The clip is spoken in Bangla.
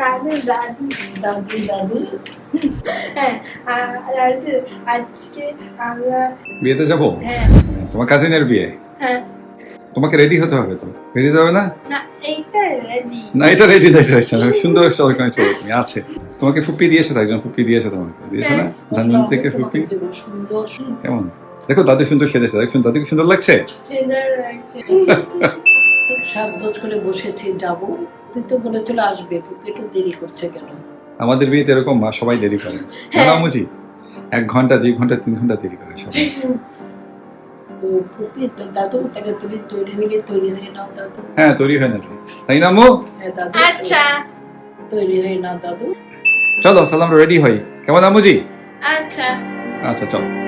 দাদু দাদু দাদু দাদু হ্যাঁ আর আজকে আমরা বিয়েতে যাব? হ্যাঁ। তোমার কাজিনের বিয়ে? হ্যাঁ। তোমাকে রেডি হতে হবে তো? রেডি হবে না? না এইটা রেডি না এটা রেডি না এটা। সুন্দর তুমি আছে। তোমাকে ফুপি দিয়েছে তো একজন ফুপি দিয়েছে তোমাকে। দিয়েছে না? ধানমন্ডি থেকে ফুপি? সুন্দর সুন্দর। কেমন? দেখো দাদু সুন্দর সেজেছে দেখুন দাদু কি সুন্দর লাগছে? সুন্দর লাগছে। সাজগোজ করে বসেছি যাব। কিন্তু বলেছিল আসবে একটু দেরি করছে কেন? আমাদের বিয়েতে এরকম মা সবাই দেরি করে। হ্যাঁ। এক ঘণ্টা দুই ঘণ্টা তিন ঘণ্টা দেরি করে সবাই। তো ফুপি দাদু তাহলে তুমি তৈরি হইলে তৈরি হয়ে নাও দাদু। হ্যাঁ তৈরি হয় নাকি? তাই না মু হ্যাঁ দাদু আচ্ছা। তৈরি হয়ে নাও দাদু। চলো তাহলে আমরা রেডি হই। কেমন আমুজি আচ্ছা। আচ্ছা চলো।